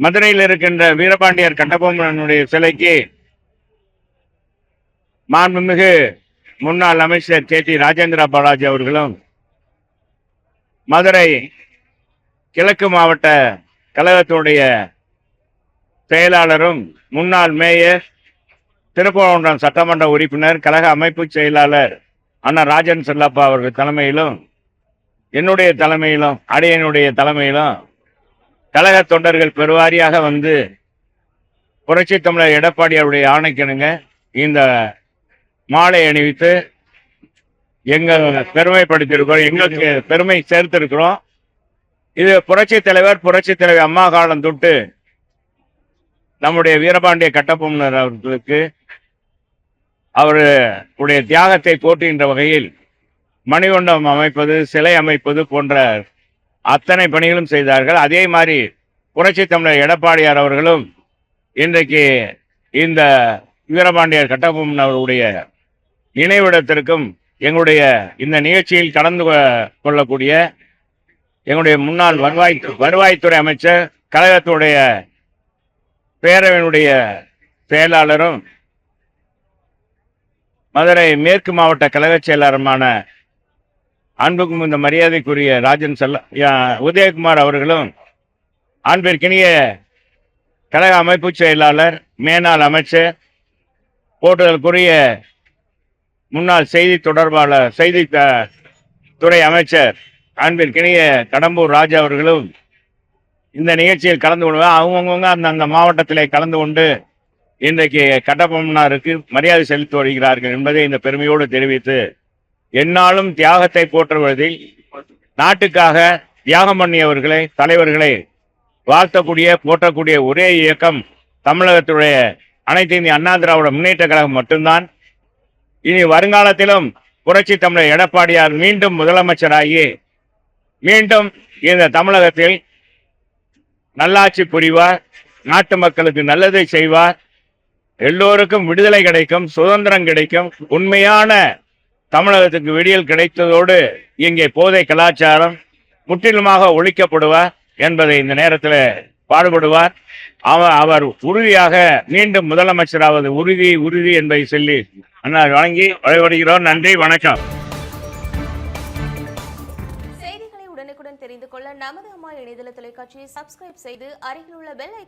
மதுரையில் இருக்கின்ற வீரபாண்டியர் கண்டபொம்மனுடைய சிலைக்கு மாண்புமிகு முன்னாள் அமைச்சர் கே டி ராஜேந்திர பாலாஜி அவர்களும் மதுரை கிழக்கு மாவட்ட கழகத்துடைய செயலாளரும் முன்னாள் மேயர் திருப்பரங்குன்றம் சட்டமன்ற உறுப்பினர் கழக அமைப்பு செயலாளர் அண்ணா ராஜன் செல்லப்பா அவர்கள் தலைமையிலும் என்னுடைய தலைமையிலும் அடையனுடைய தலைமையிலும் கழக தொண்டர்கள் பெருவாரியாக வந்து புரட்சி தமிழர் எடப்பாடி அவருடைய ஆணைக்கிணங்க இந்த மாலை அணிவித்து எங்கள் பெருமைப்படுத்தியிருக்கிறோம் எங்களுக்கு பெருமை சேர்த்திருக்கிறோம். இது புரட்சி தலைவர் புரட்சி தலைவர் அம்மா காலம் தொட்டு நம்முடைய வீரபாண்டிய கட்டபொம்மனர் அவர்களுக்கு அவருடைய தியாகத்தை போற்றுகின்ற வகையில் மணிகுண்டம் அமைப்பது சிலை அமைப்பது போன்ற அத்தனை பணிகளும் செய்தார்கள். அதே மாதிரி புரட்சி தமிழர் எடப்பாடியார் அவர்களும் இன்றைக்கு இந்த வீரபாண்டியர் கட்டபொம்மன் அவருடைய நினைவிடத்திற்கும் எங்களுடைய இந்த நிகழ்ச்சியில் கலந்து கொ- கொள்ளக்கூடிய எங்களுடைய முன்னாள் வருவாய் வருவாய்த்துறை அமைச்சர் கழகத்துடைய பேரவையினுடைய செயலாளரும் மதுரை மேற்கு மாவட்ட கழக செயலாளருமான அன்புக்கும் இந்த மரியாதைக்குரிய ராஜன் செல்ல யா- உதயகுமார் அவர்களும் அன்பிற்கினிய கழக அமைப்பு செயலாளர் மேனாள் அமைச்சர் போட்டுதலுக்குரிய முன்னாள் செய்தி தொடர்பாளர் செய்தி த- துறை அமைச்சர் அன்பிற்கினிய கடம்பூர் ராஜா அவர்களும் இந்த நிகழ்ச்சியில் கலந்து கொண்டு அவங்கவுங்க அந்த அந்த மாவட்டத்திலே கலந்து கொண்டு இன்றைக்கு கட்டபொம்மனாருக்கு மரியாதை செலுத்தி வருகிறார்கள் என்பதை இந்த பெருமையோடு தெரிவித்து என்னாலும் தியாகத்தை போற்றுவதில் நாட்டுக்காக தியாகம் பண்ணியவர்களை தலைவர்களை வாழ்த்தக்கூடிய போற்றக்கூடிய ஒரே இயக்கம் தமிழகத்துடைய அனைத்து இந்திய அண்ணா திராவிட முன்னேற்ற கழகம் மட்டும்தான். இனி வருங்காலத்திலும் புரட்சி தமிழர் எடப்பாடியார் மீண்டும் முதலமைச்சராகி மீண்டும் இந்த தமிழகத்தில் நல்லாட்சி புரிவார் நாட்டு மக்களுக்கு நல்லதை செய்வார். எல்லோருக்கும் விடுதலை கிடைக்கும் சுதந்திரம் கிடைக்கும். உண்மையான தமிழகத்துக்கு விடியல் கிடைத்ததோடு இங்கே போதை கலாச்சாரம் முற்றிலுமாக ஒழிக்கப்படுவார் என்பதை இந்த நேரத்தில் பாடுபடுவார். அவர் அவர் உறுதியாக மீண்டும் முதலமைச்சராவது உறுதி உறுதி என்பதை சொல்லி அண்ணா வழங்கி வழிபடுகிறோம். நன்றி வணக்கம். செய்திகளை உடனுக்குடன் தெரிந்து கொள்ள நமது அம்மா இணையதள தொலைக்காட்சியை சப்ஸ்கிரைப் செய்து அருகில் உள்ள பெல்